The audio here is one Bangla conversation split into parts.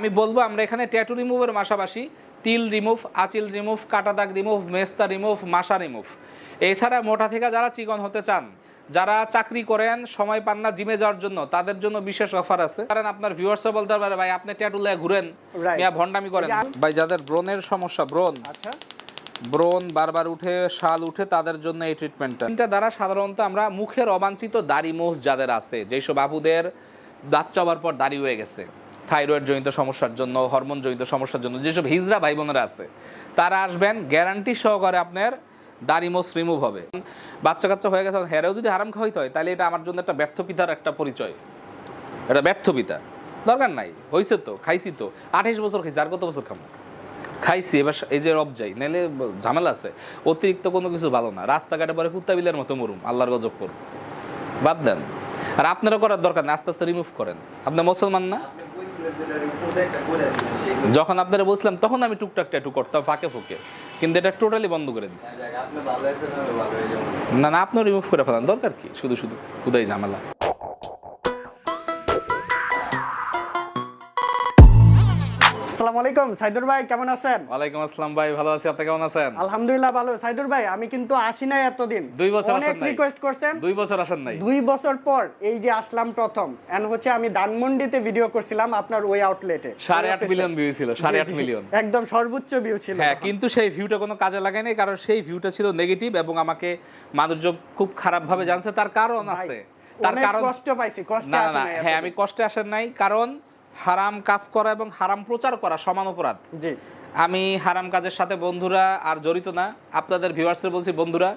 আমি বলব আমরা এখানে ট্যাটু রিমুভের পাশাপাশি তিল রিমুভ আচিল রিমুভ কাটা দাগ রিমুভ মেস্তা রিমুভ মাসা রিমুভ এছাড়া মোটা থেকে যারা চিকন হতে চান যারা চাকরি করেন সময় পান না জিমে যাওয়ার জন্য তাদের জন্য বিশেষ অফার আছে। কারণ আপনার ভিউয়ার্সও বলতে পারে ভাই আপনি ট্যাটু লয়ে ঘুরেন. মিয়া ভন্ডামি করেন। ভাই যাদের ব্রনের সমস্যা ব্রন আচ্ছা। ব্রণ বারবার উঠে শাল উঠে তাদের জন্য এই ট্রিটমেন্টটা এটা দ্বারা সাধারণত আমরা মুখের অবাঞ্ছিত দাড়ি মোষ যাদের আছে যেসব বাবুদের দাঁত চাবার পর দাড়ি হয়ে গেছে। থাইরয়েড জনিত সমস্যার জন্য, হরমোন জনিত সমস্যার জন্য, যেসব হিজরা ভাই বোনেরা আছে, তারা আসবেন গ্যারান্টি সহকারে আপনার দাড়ি মোষ রিমুভ হবে। বাচ্চা কাচ্চা হয়ে গেছে হেরেও যদি হারাম খাওয়াইতে হয়, তাহলে এটা আমার জন্য একটা ব্যর্থ পিতার একটা পরিচয়। এটা ব্যর্থ পিতা। দরকার নাই হয়েছে তো, খাইছি তো। আঠাইশ বছর খাইছি, আর কত বছর খাব খাইছি, এবার এই যে রব যাই নাহলে ঝামেলা আছে। অতিরিক্ত কোনো কিছু ভালো না। রাস্তাঘাটে পরে কুত্তা বিলের মতো মরুম, আল্লাহর গজব করুন বাদ দেন। আর আপনারা করার দরকার না আস্তে আস্তে রিমুভ করেন। আপনি মুসলমান না? যখন আপনারা বলছিলাম তখন আমি টুকটাক ট্যাটু করতাম ফাঁকে ফুকে। কিন্তু এটা টোটালি বন্ধ করে দিচ্ছি না না আপনার রিমুভ করে ফেলান দরকার কি? শুধু শুধু খুদাই ঝামেলা। আসসালামু আলাইকুম। সাইদুর ভাই কেমন আছেন? ওয়ালাইকুম আসসালাম ভাই ভালো আছি। আপনি কেমন আছেন? আলহামদুলিল্লাহ ভালো। সাইদুর ভাই আমি কিন্তু আসি নাই এতদিন। দুই বছর অনেক রিকোয়েস্ট করছেন। দুই বছর আসেন নাই। দুই বছর পর এই যে আসলাম প্রথম। এন্ড হচ্ছে আমি ধানমন্ডিতে ভিডিও করছিলাম আপনার ওই আউটলেটে সাড়ে আট মিলিয়ন ভিউ ছিল সাড়ে আট মিলিয়ন একদম সর্বোচ্চ ভিউ ছিল হ্যাঁ কিন্তু সেই ভিউটা কোনো কাজে লাগে নাই কারণ সেই ভিউটা ছিল নেগেটিভ এবং আমাকে মানুষজন খুব খারাপ ভাবে জানছে। তার কারণ আছে। তার কারণ কষ্ট পাইছি কষ্টে না না নাই হ্যাঁ আমি কষ্টে আসেন নাই কারণ হারাম কাজ করা এবং হারাম প্রচার করা সমান অপরাধ। জি। আমি হারাম কাজের সাথে বন্ধুরা আর জড়িত না আপনাদের ভিউয়ার্সদের বলছি বন্ধুরা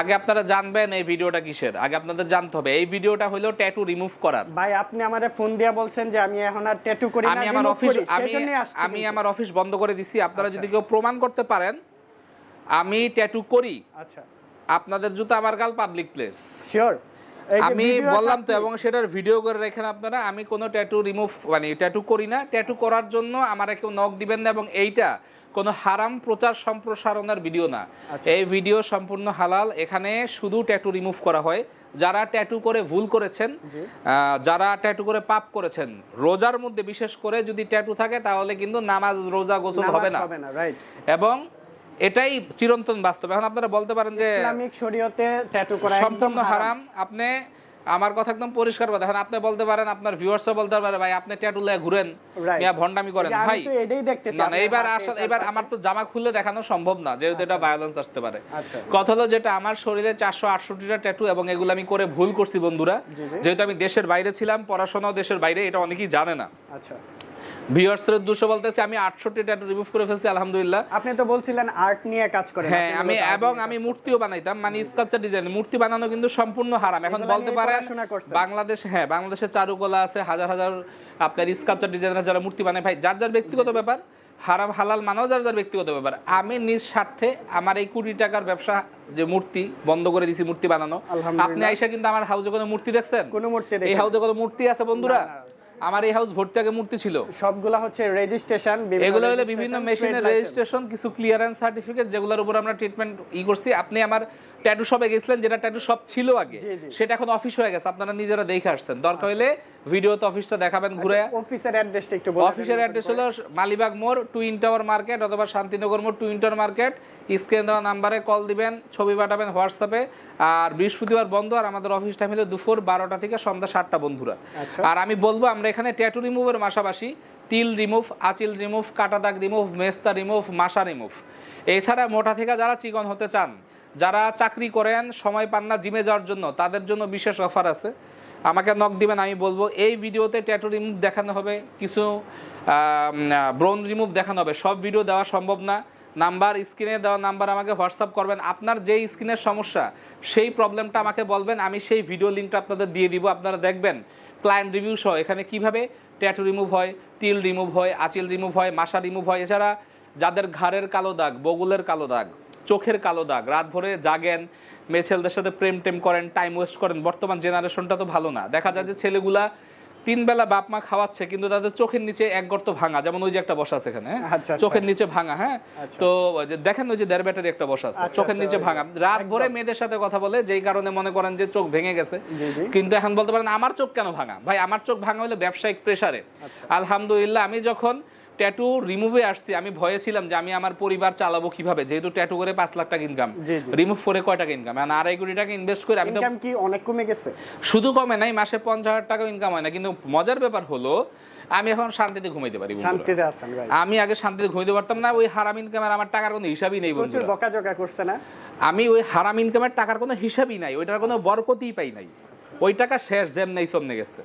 আগে আপনারা জানবেন এই ভিডিওটা কিসের আগে আপনাদের জানতে হবে। এই ভিডিওটা হলো ট্যাটু রিমুভ করার। ভাই আপনি আমারে ফোন দিয়া বলছেন যে আমি এখন আর ট্যাটু করি না আমি আমার অফিস আমি আমি আমার অফিস বন্ধ করে দিছি। আপনারা আচ্ছা। যদি কেউ প্রমাণ করতে পারেন আমি ট্যাটু করি। আচ্ছা। আপনাদের জুতো আমার গাল পাবলিক প্লেস শিওর আমি বললাম তো এবং সেটার ভিডিও করে রেখেন আপনারা আমি কোনো ট্যাটু রিমুভ মানে ট্যাটু করি না। ট্যাটু করার জন্য আমার কেউ নখ দিবেন না এবং এইটা কোনো হারাম প্রচার সম্প্রসারণের ভিডিও না। আচ্ছা। এই ভিডিও সম্পূর্ণ হালাল। এখানে শুধু ট্যাটু রিমুভ করা হয়। যারা ট্যাটু করে ভুল করেছেন যারা ট্যাটু করে পাপ করেছেন রোজার মধ্যে বিশেষ করে যদি ট্যাটু থাকে তাহলে কিন্তু নামাজ রোজা গোসল হবে না। এবং এটাই চিরন্তন বাস্তব। এখন আপনারা বলতে পারেন যে ইসলামিক শরীয়তে ট্যাটু করা সম্পূর্ণ হারাম। আপনি আমার কথা একদম পরিষ্কার কথা। এখন আপনি বলতে পারেন আপনার ভিউয়ার্সও বলতে পারে ভাই আপনি ট্যাটু লয়ে ঘুরেন। মিয়া ভন্ডামি করেন। ভাই তো এটাই দেখতেছি না না এবার আসলে এবার আমার তো জামা খুলে দেখানো সম্ভব না যেহেতু এটা ভায়োলেন্স আসতে পারে। আচ্ছা। কথা হলো যেটা আমার শরীরে চারশো আটষট্টিটা ট্যাটু এবং এগুলো আমি করে ভুল করছি বন্ধুরা। যেহেতু আমি দেশের বাইরে ছিলাম পড়াশোনাও দেশের বাইরে এটা অনেকেই জানে না। আচ্ছা। ভিউয়ার্সের দুশো বলতেছে আমি আটষট্টি ট্যাটু রিমুভ করে ফেলছি আলহামদুলিল্লাহ। আপনি তো বলছিলেন আর্ট নিয়ে কাজ করেন হ্যাঁ আমি এবং আমি মূর্তিও বানাইতাম মানে স্কাল্পচার ডিজাইন মূর্তি বানানো কিন্তু সম্পূর্ণ হারাম। এখন বলতে পারেন বাংলাদেশ হ্যাঁ বাংলাদেশে চারুকলা আছে হাজার হাজার আপনার স্কাল্পচার ডিজাইনার যারা মূর্তি বানায় ভাই যার যার ব্যক্তিগত ব্যাপার হারাম হালাল মানাও যার যার ব্যক্তিগত ব্যাপার। আমি নিজ স্বার্থে আমার এই কোটি টাকার ব্যবসা যে মূর্তি বন্ধ করে দিছি মূর্তি বানানো। আপনি আইসা কিন্তু আমার হাউজে কোনো মূর্তি দেখছেন? কোনো মূর্তি এই হাউজে কোনো মূর্তি আছে বন্ধুরা? আমার এই হাউস ভর্তি আগে মূর্তি ছিল। সবগুলা হচ্ছে রেজিস্ট্রেশন এগুলো হলো বিভিন্ন মেশিনের রেজিস্ট্রেশন কিছু ক্লিয়ারেন্স সার্টিফিকেট যেগুলোর উপর আমরা ট্রিটমেন্ট ই করছি। আপনি আমার ট্যাটু শপে গেছিলেন যেটা ট্যাটু শপ ছিল আগে। সেটা এখন অফিস হয়ে গেছে আপনারা নিজেরা দেখে আসছেন। দরকার হলে ভিডিওতে অফিসটা দেখাবেন ঘুরে অফিসের অ্যাড্রেসটা একটু বলে অফিসের অ্যাড্রেস হলো মালিবাগ মোড় টুইন টাওয়ার মার্কেট অথবা শান্তিনগর মোড় টুইন টাওয়ার মার্কেট। স্ক্রিন দেওয়া নাম্বারে কল দিবেন ছবি পাঠাবেন হোয়াটসঅ্যাপে আর বৃহস্পতিবার বন্ধ আর আমাদের অফিস টাইম হলো দুপুর বারোটা থেকে সন্ধ্যা সাতটা বন্ধুরা। আচ্ছা। আর আমি বলব আমরা এখানে ট্যাটু রিমুভের পাশাপাশি তিল রিমুভ আচিল রিমুভ কাটা দাগ রিমুভ মেস্তা রিমুভ মাসা রিমুভ এছাড়া মোটা থেকে যারা চিকন হতে চান যারা চাকরি করেন, সময় পান না, জিমে যাওয়ার জন্য, তাদের জন্য বিশেষ অফার আছে। আমাকে নক দিবেন, আমি বলব, এই ভিডিওতে ট্যাটু রিমুভ দেখানো হবে, কিছু ব্রোন রিমুভ দেখানো হবে। সব ভিডিও দেওয়া সম্ভব না। নাম্বার স্ক্রিনে দেওয়া নাম্বার আমাকে হোয়াটসঅ্যাপ করবেন। আপনার যেই স্ক্রিনের সমস্যা, সেই প্রবলেমটা আমাকে বলবেন, আমি সেই ভিডিও লিঙ্কটা আপনাদের দিয়ে দিব। আপনারা দেখবেন ক্লায়েন্ট রিভিউ সহ, এখানে কীভাবে ট্যাটু রিমুভ হয়, তিল রিমুভ হয়, আচিল রিমুভ হয়, মাসা রিমুভ হয়। এছাড়া, যাদের ঘাড়ের কালো দাগ, বগুলের কালো দাগ চোখের কালো দাগ রাত ভরে জাগেন মেয়ে ছেলেদের সাথে প্রেম টেম করেন টাইম ওয়েস্ট করেন বর্তমান জেনারেশনটা তো ভালো না দেখা যায় যে ছেলেগুলা তিন বেলা বাপ মা খাওয়াচ্ছে কিন্তু তাদের চোখের নিচে এক গর্ত ভাঙা যেমন ওই যে একটা বসা আছে এখানে হ্যাঁ? আচ্ছা, আচ্ছা। চোখের নিচে ভাঙা হ্যাঁ আচ্ছা। তো দেখেন ওই যে দেড় ব্যাটারি একটা বসা আছে চোখের নিচে ভাঙা রাত ভরে মেয়েদের সাথে কথা বলে যেই কারণে মনে করেন যে চোখ ভেঙে গেছে। কিন্তু এখন বলতে পারেন আমার চোখ কেন ভাঙা ভাই আমার চোখ ভাঙা হলো ব্যবসায়িক প্রেসারে। আলহামদুলিল্লাহ আমি যখন ট্যাটু রিমুভে আসছি আমি ভয়ে ছিলাম যে আমি আমার পরিবার চালাবো কীভাবে? যেহেতু ট্যাটু করে পাঁচ লাখ টাকা ইনকাম। রিমুভ করে কয় টাকা ইনকাম মানে আড়াই কোটি টাকা ইনভেস্ট করে আমি ইনকাম কি অনেক কমে গেছে? শুধু কমে নাই মাসে পঞ্চাশ হাজার টাকা ইনকাম হয় না। কিন্তু মজার ব্যাপার হলো আমি এখন শান্তিতে ঘুমাইতে পারি শান্তিতে আছেন ভাই। আমি আগে শান্তিতে ঘুমাইতে পারতাম না ওই হারাম ইনকামের আমার টাকার কোনো হিসাবই নেই প্রচুর বকাঝকা করছে না? আমি ওই হারাম ইনকামের টাকার কোনো হিসাবই নাই ওইটার কোনো বরকতই পাই নাই। ওই টাকা শেষ যেম নেই সমনে গেছে।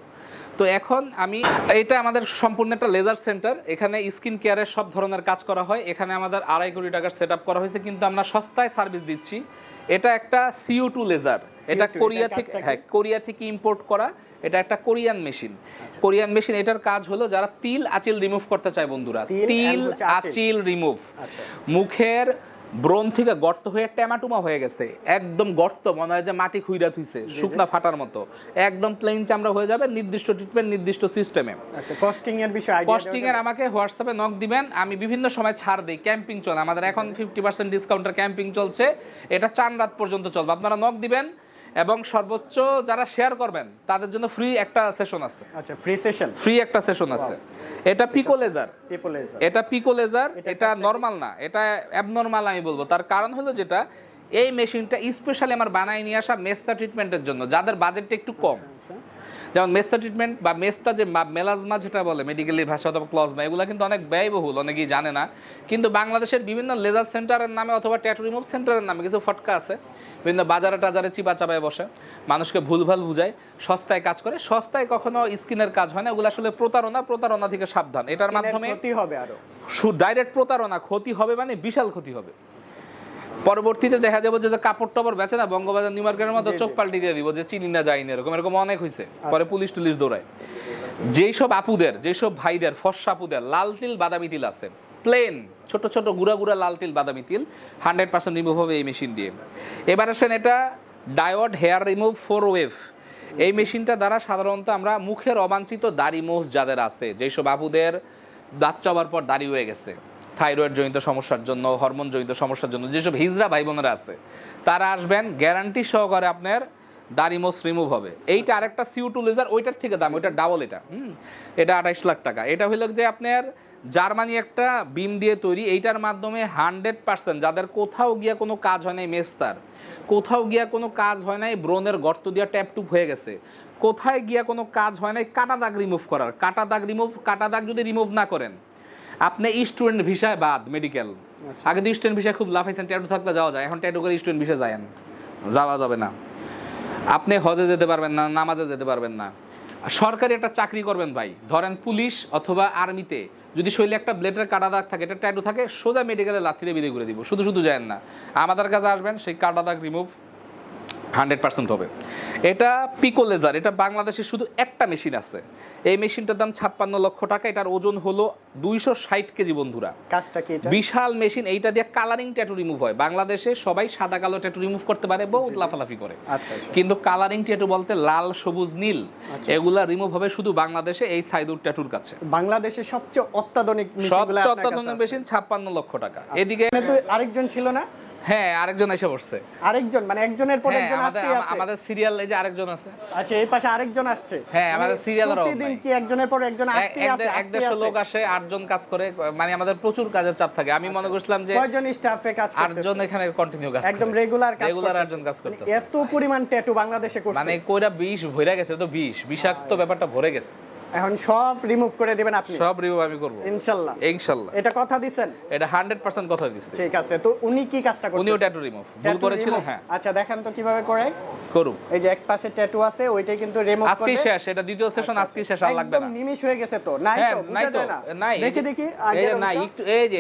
তো এখন আমি এটা আমাদের সম্পূর্ণ একটা লেজার সেন্টার এখানে স্কিন কেয়ারের সব ধরনের কাজ করা হয় এখানে আমাদের আড়াই কোটি টাকার সেট করা হয়েছে কিন্তু আমরা সস্তায় সার্ভিস দিচ্ছি। এটা একটা সিও টু লেজার এটা কোরিয়া থেকে হ্যাঁ কোরিয়া থেকে ইম্পোর্ট করা এটা একটা কোরিয়ান মেশিন। কোরিয়ান মেশিন এটার কাজ হলো যারা তিল আচিল রিমুভ করতে চায় বন্ধুরা তিল। আচিল। রিমুভ আচ্ছা। মুখের ব্রণ থেকে গর্ত হয়ে ট্যামাটুমা হয়ে গেছে। একদম গর্ত মনে হয় যে মাটি খুইরা থুইছে শুকনা ফাটার মতো। একদম প্লেন চামড়া হয়ে যাবে নির্দিষ্ট ট্রিটমেন্ট নির্দিষ্ট সিস্টেমে আচ্ছা কস্টিং এর বিষয় আইডিয়া কস্টিং এর আমাকে হোয়াটসঅ্যাপে নক দিবেন আমি বিভিন্ন সময় ছাড় দেই। ক্যাম্পিং চলে আমাদের এখন ফিফটি পার্সেন্ট ডিসকাউন্টের ক্যাম্পিং চলছে। এটা চান রাত পর্যন্ত চলবে। আপনারা নক দিবেন এবং সর্বোচ্চ যারা শেয়ার করবেন তাদের জন্য ফ্রি একটা সেশন আছে। আচ্ছা ফ্রি সেশন ফ্রি একটা সেশন আছে। এটা পিকো লেজার পিকো লেজার এটা পিকো লেজার এটা নরমাল নর্মাল না এটা অ্যাবনর্মাল আমি বলব। তার কারণ হলো যেটা এই মেশিনটা স্পেশালি আমার বানায় নিয়ে আসা মেস্তা ট্রিটমেন্টের জন্য যাদের বাজেটটা একটু কম। আচ্ছা যেমন মেস্তা ট্রিটমেন্ট বা মেস্তা যে মেলাজমা যেটা বলে মেডিকেলি ভাষা অথবা ক্লজমা এগুলো কিন্তু অনেক ব্যয়বহুল অনেকেই জানে না। কিন্তু বাংলাদেশের বিভিন্ন লেজার সেন্টারের নামে অথবা ট্যাটু রিমুভ সেন্টারের নামে কিছু ফটকা আছে। বিভিন্ন বাজারে টাজারে চিপা চাপায় বসে মানুষকে ভুলভাল বুঝায় সস্তায় কাজ করে সস্তায় কখনো স্কিনের কাজ হয় না ওগুলো আসলে প্রতারণা প্রতারণা থেকে সাবধান। এটার মাধ্যমে ক্ষতি হবে আরও। ডাইরেক্ট প্রতারণা ক্ষতি হবে মানে বিশাল ক্ষতি হবে। পরবর্তীতে দেখা যাবে যে কাপড় টাপড় বেচে না বঙ্গবাজার নিউ মার্কেটের মতো চোখ পাল্টি দিয়ে দিব যে চিনি না যাইনি এরকম এরকম অনেক হয়েছে আচ্ছা। পরে পুলিশ টুলিশ দৌড়ায়। যেই সব আপুদের যেই সব ভাইদের ফর্সা আপুদের লাল তিল বাদামি তিল আছে। প্লেন ছোট ছোট গুড়া গুড়া লাল তিল বাদামি তিল হান্ড্রেড পার্সেন্ট রিমুভ হবে এই মেশিন দিয়ে। এবার আসেন এটা diode hair remove four wave এই মেশিনটা দ্বারা সাধারণত আমরা মুখের অবাঞ্ছিত দাড়ি মোষ যাদের আছে যেই সব আপুদের দাঁত চাবার পর দাড়ি হয়ে গেছে। থাইরয়েড জনিত সমস্যার জন্য, হরমোন জনিত সমস্যার জন্য, যেসব হিজরা ভাই বোনেরা আছে, তারা আসবেন গ্যারান্টি সহকারে আপনার দাড়ি মোস রিমুভ হবে। এইটা আরেকটা সিউ টু লেজার ওইটার থেকে দাম, ওইটা ডাবল এটা, হুম? এটা আঠাইশ লাখ টাকা। এটা হইল যে আপনার জার্মানি একটা বিম দিয়ে তৈরি, এইটার মাধ্যমে হান্ড্রেড পার্সেন্ট, যাদের কোথাও গিয়া কোনো কাজ হয় নাই মেস্তার, কোথাও গিয়া কোনো কাজ হয় নাই, ব্রণের গর্ত দিয়া ট্যাপ টুপ হয়ে গেছে, কোথায় গিয়া কোনো কাজ হয় নাই, কাটা দাগ রিমুভ করার, কাটা দাগ রিমুভ কাটা দাগ যদি রিমুভ না করেন আপনি স্টুডেন্ট ভিসায় বাদ মেডিকেল আগে তো স্টুডেন্ট ভিসায় খুব লাফাইছেন ট্যাটু থাকলে যাওয়া যায়। এখন ট্যাটু করে স্টুডেন্ট ভিসা যায় যাওয়া যাবে না। আপনি হজে যেতে পারবেন না নামাজে যেতে পারবেন না। সরকারি একটা চাকরি করবেন ভাই। ধরেন পুলিশ অথবা আর্মিতে। যদি শৈলে একটা ব্লেডের কাটা দাগ থাকে এটা ট্যাটু থাকে সোজা মেডিকেলে লাথিতে বিদে করে দিব। শুধু শুধু যায় না। আমাদের কাছে আসবেন সেই কাটা দাগ রিমুভ হান্ড্রেড পার্সেন্ট হবে। এটা পিকো লেজার এটা বাংলাদেশে শুধু একটা মেশিন আছে। এই মেশিনটার দাম ছাপ্পান্ন লক্ষ টাকা এটার ওজন হলো দুইশো ষাট কেজি বন্ধুরা। কাজটা কি বিশাল মেশিন এইটা দিয়ে কালারিং ট্যাটু রিমুভ হয়। বাংলাদেশে সবাই সাদা কালো ট্যাটু রিমুভ করতে পারে বহুত লাফালাফি করে। আচ্ছা আচ্ছা। কিন্তু কালারিং ট্যাটু বলতে লাল সবুজ নীল এগুলা রিমুভ হবে শুধু বাংলাদেশে এই সাইদুর ট্যাটুর কাছে। বাংলাদেশের সবচেয়ে অত্যাধুনিক সবচেয়ে অত্যাধুনিক মেশিন ছাপ্পান্ন লক্ষ টাকা। এদিকে আরেকজন ছিল না? হ্যাঁ আরেকজন এসে পড়ছে আরেকজন মানে একজনের পর হ্যাঁ একজন আমাদের আছে। আমাদের সিরিয়াল এই যে আরেকজন আছে। আচ্ছা এই পাশে আরেকজন আসছে। হ্যাঁ, আমাদের মানে serial প্রতিদিন কি একজনের পর একজন এক আছে এক দেড়শো লোক আসে আটজন কাজ করে মানে আমাদের প্রচুর কাজের চাপ থাকে। আমি মনে করছিলাম যে কয়জন স্টাফে কাজ করতেছে? আটজন এখানে কন্টিনিউ কাজ একদম রেগুলার কাজ রেগুলার আটজন কাজ মানে করতেছে। এত পরিমাণ ট্যাটু বাংলাদেশে করছে। মানে কইরা বিষ ভরে গেছে তো বিষ বিষাক্ত ব্যাপারটা ভরে গেছে। এখন সব রিমুভ করে দিবেন আপনি। সব রিভিউ আমি করব। ইনশাআল্লাহ ইনশাল্লাহ। এটা কথা দিছেন? এটা হান্ড্রেড পার্সেন্ট কথা দিচ্ছে। ঠিক আছে তো উনি কি কাজটা করতেছেন ট্যাটু রিমুভ ভুল হ্যাঁ। আচ্ছা দেখেন তো কীভাবে করে। করুক। এই যে এক পাশে ট্যাটু আছে ওইটাই কিন্তু রিমুভ আজকেই শেষ এটা দ্বিতীয় সেশন আজকেই শেষ আর লাগবে একদম না। নিমিশ হয়ে গেছে তো। নাই হ্যাঁ তো নাই বুঝা তো যায় না। নাই। দেখি দেখি নাই অংশ। একটু এই যে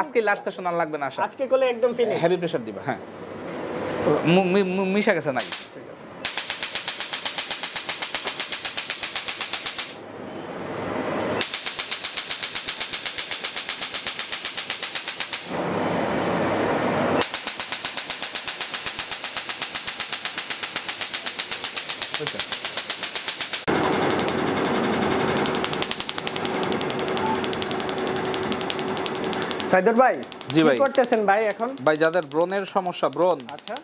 আজকে লাস্ট সেশন আর লাগবে না আজকে করলে একদম ফিনিশ হেভি প্রেসার দিবা হ্যাঁ। মিশা গেছে নাই। Okay. সাইদুর ভাই জি ভাই। করতেছেন ভাই এখন? ভাই যাদের ব্রণের সমস্যা ব্রণ। আচ্ছা।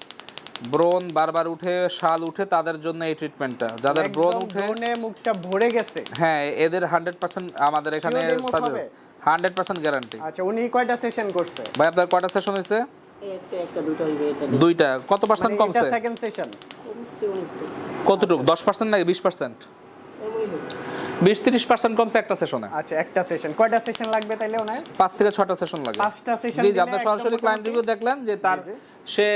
ব্রণ বারবার উঠে শাল উঠে তাদের জন্য এই ট্রিটমেন্টটা যাদের ব্রণ উঠে ব্রণে মুখটা ভরে গেছে। হ্যাঁ এদের 100% আমাদের এখানে 100% গ্যারান্টি আচ্ছা উনি কয়টা সেশন করছে? ভাই আপনার কয়টা সেশন হয়েছে? একটা একটা দুটো হইবে এটা দিয়ে। দুইটা। কত পার্সেন্ট মানে কমছে? সেকেন্ড সেশন কতটুকু? দশ পার্সেন্ট নাকি বিশ পার্সেন্ট বিশ তিরিশ পার্সেন্ট কমছে একটা সেশনে আচ্ছা একটা সেশন কয়টা সেশন লাগবে তাইলে ওনার? পাঁচ থেকে ছটা সেশন লাগে পাঁচটা সেশন জি জি, আপনি সরাসরি ক্লায়েন্ট রিভিউ দেখলেন যে তার। সে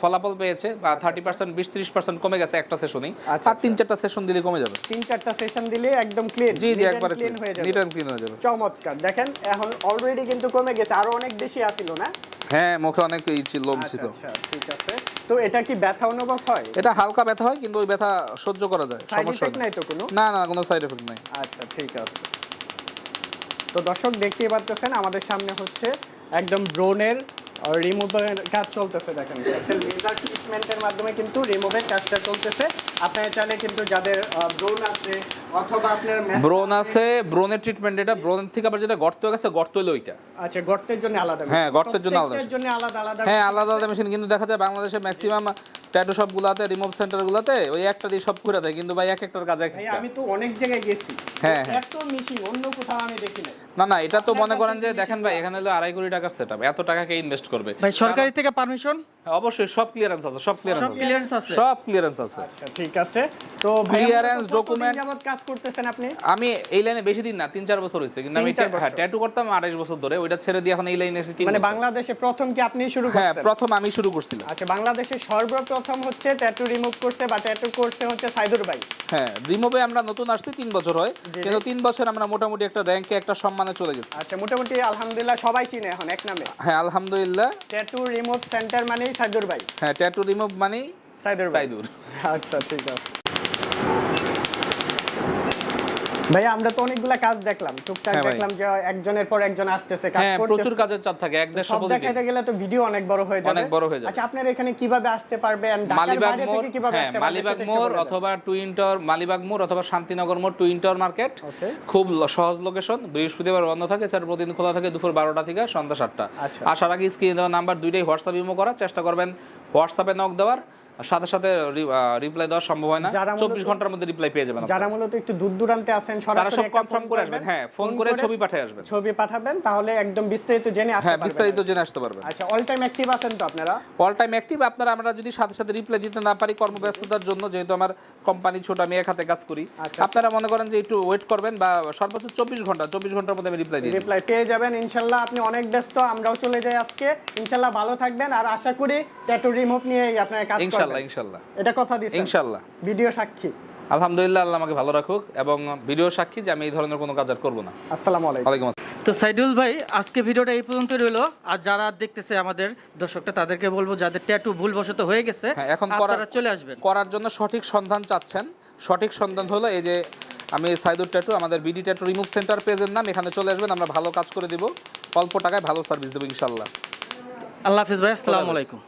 ফলাফল পেয়েছে বা থার্টি পার্সেন্ট বিশ ত্রিশ পার্সেন্ট কমে গেছে একটা সেশনই আচ্ছা, আর তিন চারটা সেশন দিলে কমে যাবে? তিন চারটা সেশন দিলে একদম ক্লিন জি জি একবারে ক্লিন হয়ে যাবে। নিট ক্লিন হয়ে যাবে। চমৎকার। দেখেন এখন অলরেডি কিন্তু কমে গেছে আরও অনেক বেশি আসিল না? হ্যাঁ মুখে অনেক ই ছিল আচ্ছা ছিল। আচ্ছা ঠিক আছে। তো এটা কি ব্যথা অনুভব হয়? এটা হালকা ব্যথা হয় কিন্তু ওই ব্যথা সহ্য করা যায় সমস্যা নাই। তো কোনো? না না কোনো সাইড এফেক্ট নাই। আচ্ছা ঠিক আছে। তো দর্শক দেখতেই পাচ্ছেন আমাদের সামনে হচ্ছে একদম ব্রোনের রিমুভের কাজ চলতেছে দেখেন। লেজার ট্রিটমেন্টের মাধ্যমে কিন্তু রিমুভের কাজটা চলতেছে। আপনারা চাইলে কিন্তু যাদের ব্রোন আছে অথবা আপনার ব্রোন আছে ব্রোনের ট্রিটমেন্ট এটা ব্রোন থেকে আবার যেটা গর্ত হয়ে গেছে গর্ত হলো ওইটা। আচ্ছা গর্তের জন্য আলাদা হ্যাঁ, গর্তের জন্য আলাদা জন্য আলাদা আলাদা হ্যাঁ আলাদা আলাদা মেশিন কিন্তু দেখা যায় বাংলাদেশে ম্যাক্সিমাম ট্যাটু শপগুলোতে রিমুভ সেন্টারগুলোতে ওই একটা দিয়ে সব করে দেয়। কিন্তু ভাই এক একটার কাজ ভাই। আমি তো অনেক জায়গায় গেছি। হ্যাঁ, হ্যাঁ। এত মেশিন অন্য কোথাও আমি দেখি না না এটা তো মনে করেন যে দেখেন ভাই এখানে হলো আড়াই কোটি টাকার সেট এত টাকা কে ইনভেস্ট করবে? ভাই সরকারি থেকে পারমিশন হ্যাঁ, অবশ্যই সব ক্লিয়ারেন্স আছে সব ক্লিয়ারেন্স সব আছে। ক্লিয়ারেন্স আছে? সব ক্লিয়ারেন্স আছে। আচ্ছা ঠিক আছে। তো document- যাবত কাজ করতেছেন আপনি? আমি এই লাইনে বেশি দিন না তিন চার বছর হয়েছে কিন্তু আমি। ট্যাটু করতাম আড়াইশ বছর ধরে ওইটা ছেড়ে দিয়ে এখন এই লাইনে এসেছি মানে বাংলাদেশে প্রথম কি আপনি শুরু হ্যাঁ প্রথম আমি শুরু করছিলাম। আচ্ছা বাংলাদেশে সর্বপ্রথম হচ্ছে ট্যাটু রিমুভ করছে বা ট্যাটু করছে হচ্ছে সাইদুর ভাই। হ্যাঁ রিমুভে আমরা নতুন আসছি তিন বছর হয়। কিন্তু তিন বছর আমরা মোটামুটি একটা র্যাঙ্কে একটা সম্মানে চলে গেছি। আচ্ছা মোটামুটি আলহামদুলিল্লাহ সবাই চিনে এখন এক নামে। হ্যাঁ আলহামদুলিল্লাহ। ট্যাটু রিমুভ সেন্টার মানেই সাইদুর ভাই। হ্যাঁ ট্যাটু রিমুভ মানেই সাইদুর সাইদুর। আচ্ছা ঠিক আছে। ভাই আমরা তো অনেকগুলা কাজ দেখলাম। টুকটাক হ্যাঁ দেখলাম যে একজনের পর একজন আসতেছে কাজ হ্যাঁ করতেছে। প্রচুর কাজের চাপ থাকে এক গেলে তো ভিডিও অনেক বড় হয়ে যাবে। অনেক বড় হয়ে যাবে। আচ্ছা আপনার এখানে কীভাবে আসতে ঢাকার মালিবাগ বাইরে থেকে কীভাবে হ্যাঁ আসতে পারবেন মালিবাগ মোড় অথবা টুইন মালিবাগ মোড় অথবা শান্তিনগর মোড় টুইন টাওয়ার মার্কেট। খুব সহজ লোকেশন বৃহস্পতিবার বন্ধ থাকে স্যার প্রতিদিন খোলা থাকে দুপুর বারোটা থেকে সন্ধ্যা সাতটা। আচ্ছা। আসার আগে স্ক্রিনে দেওয়া নাম্বার দুইটাই হোয়াটসঅ্যাপ ইমো করার চেষ্টা করবেন হোয়াটসঅ্যাপে নক দেওয়ার। সাথে সাথে রিপ্লাই দেওয়া সম্ভব হয় না। চব্বিশ ঘণ্টার মধ্যে রিপ্লাই পেয়ে যাবেন যারা। মূলত একটু দূর দূরান্তে আছেন তারা সব কনফার্ম করে আসবেন। হ্যাঁ ফোন করে ছবি পাঠিয়ে আসবেন। ছবি পাঠাবেন তাহলে একদম বিস্তারিত জেনে আসতে হ্যাঁ পারবেন। বিস্তারিত জেনে আসতে পারবেন। আচ্ছা অল টাইম অ্যাক্টিভ আছেন তো আপনারা? অল টাইম অ্যাক্টিভ আপনারা আমরা যদি সাথে সাথে রিপ্লাই দিতে না পারি কর্মব্যস্ততার জন্য যেহেতু আমার কোম্পানি ছোট আমি এক হাতে কাজ করি। আচ্ছা। আপনারা মনে করেন যে একটু ওয়েট করবেন বা সর্বোচ্চ চব্বিশ ঘণ্টা চব্বিশ ঘণ্টার মধ্যে আমি রিপ্লাই দিই রিপ্লাই পেয়ে যাবেন ইনশাল্লাহ আপনি অনেক ব্যস্ত আমরাও চলে যাই আজকে। ইনশাল্লাহ ভালো থাকবেন আর আশা করি ট্যাটু রিমুভ নিয়ে আপনার কাজ ইনশাল্লাহ করবেন ইনশাল্লাহ। এটা কথা ভিডিও সাক্ষী। আলহামদুলিল্লাহ আল্লাহ আমাকে ভালো রাখুক এবং ভিডিও সাক্ষী যে আমি এই ধরনের কোনো কাজ আর করব না। আসসালামু আলাইকুম। তো সাইদুল ভাই আজকে ভিডিওটা এই পর্যন্ত রইল। আর যারা দেখতেছে আমাদের দর্শকটা তাদেরকে বলব যাদের ট্যাটু ভুলবশত হয়ে গেছে হ্যাঁ, এখন আপনারা চলে আসবেন। করার জন্য সঠিক সন্ধান চাচ্ছেন। সঠিক সন্ধান হলো এই যে আমি সাইদুর ট্যাটু আমাদের B D tattoo remove centre পেজের নাম এখানে চলে আসবেন আমরা ভালো কাজ করে দিব। অল্প টাকায় ভালো সার্ভিস দেবো ইনশাল্লাহ। আল্লাহ হাফিজ ভাই আসসালামু আলাইকুম।